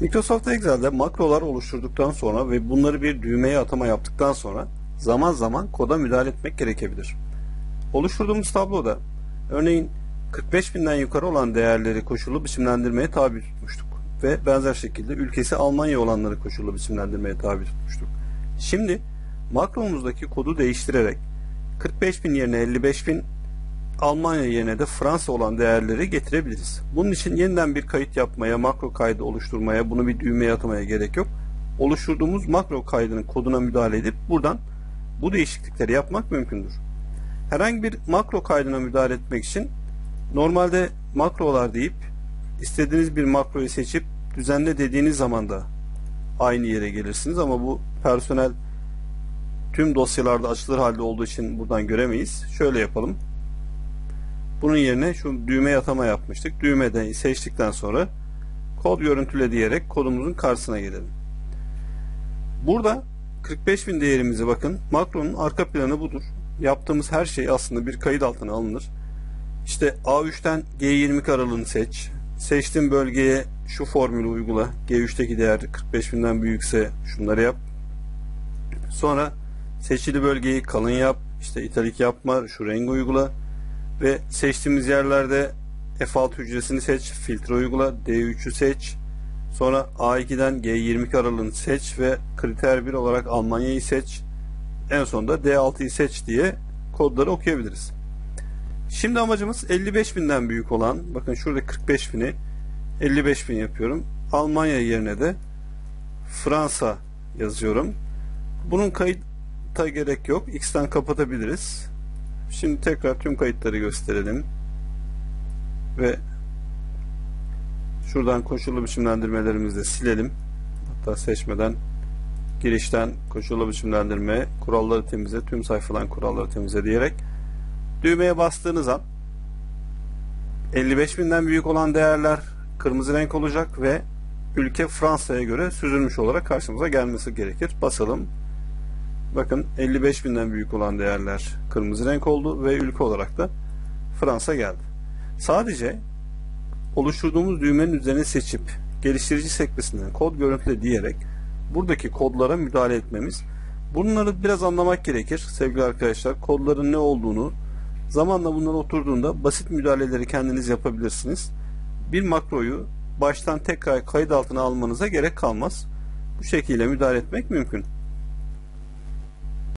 Microsoft Excel'de makrolar oluşturduktan sonra ve bunları bir düğmeye atama yaptıktan sonra zaman zaman koda müdahale etmek gerekebilir. Oluşturduğumuz tabloda örneğin 45.000'den yukarı olan değerleri koşullu biçimlendirmeye tabi tutmuştuk ve benzer şekilde ülkesi Almanya olanları koşullu biçimlendirmeye tabi tutmuştuk. Şimdi makromuzdaki kodu değiştirerek 45.000 yerine 55.000 Almanya yerine de Fransa olan değerleri getirebiliriz. Bunun için yeniden bir kayıt yapmaya, makro kaydı oluşturmaya, bunu bir düğmeye atmaya gerek yok. Oluşturduğumuz makro kaydının koduna müdahale edip buradan bu değişiklikleri yapmak mümkündür. Herhangi bir makro kaydına müdahale etmek için normalde makrolar deyip istediğiniz bir makroyu seçip düzenle dediğiniz zaman da aynı yere gelirsiniz ama bu personel tüm dosyalarda açılır halde olduğu için buradan göremeyiz. Şöyle yapalım. Bunun yerine şu düğme atama yapmıştık. Düğmeden seçtikten sonra kod görüntüle diyerek kodumuzun karşısına gelelim. Burada 45.000 değerimizi bakın. Makronun arka planı budur. Yaptığımız her şey aslında bir kayıt altına alınır. İşte A3'ten G20 aralığını seç. Seçtiğin bölgeye şu formülü uygula. G3'teki değer 45.000'den büyükse şunları yap. Sonra seçili bölgeyi kalın yap. İşte italik yapma. Şu rengi uygula ve seçtiğimiz yerlerde F6 hücresini seç, filtre uygula, D3'ü seç, sonra A2'den G20 aralığını seç ve kriter 1 olarak Almanya'yı seç, en sonunda D6'yı seç diye kodları okuyabiliriz. Şimdi amacımız 55.000'den büyük olan, bakın şurada 45.000'i 55.000 yapıyorum. Almanya yerine de Fransa yazıyorum. Bunun kayıta gerek yok. X'ten kapatabiliriz. Şimdi tekrar tüm kayıtları gösterelim. Ve şuradan koşullu biçimlendirmelerimizi de silelim. Hatta seçmeden girişten koşullu biçimlendirme, kuralları temizle, tüm sayfadan kuralları temizle diyerek düğmeye bastığınız an 55.000'den büyük olan değerler kırmızı renk olacak ve ülke Fransa'ya göre süzülmüş olarak karşımıza gelmesi gerekir. Basalım. Bakın 55 binden büyük olan değerler kırmızı renk oldu ve ülke olarak da Fransa geldi. Sadece oluşturduğumuz düğmenin üzerine seçip geliştirici sekmesinden kod görüntüle diyerek buradaki kodlara müdahale etmemiz bunları biraz anlamak gerekir sevgili arkadaşlar. Kodların ne olduğunu zamanla bunlar oturduğunda basit müdahaleleri kendiniz yapabilirsiniz. Bir makroyu baştan tekrar kayıt altına almanıza gerek kalmaz. Bu şekilde müdahale etmek mümkün.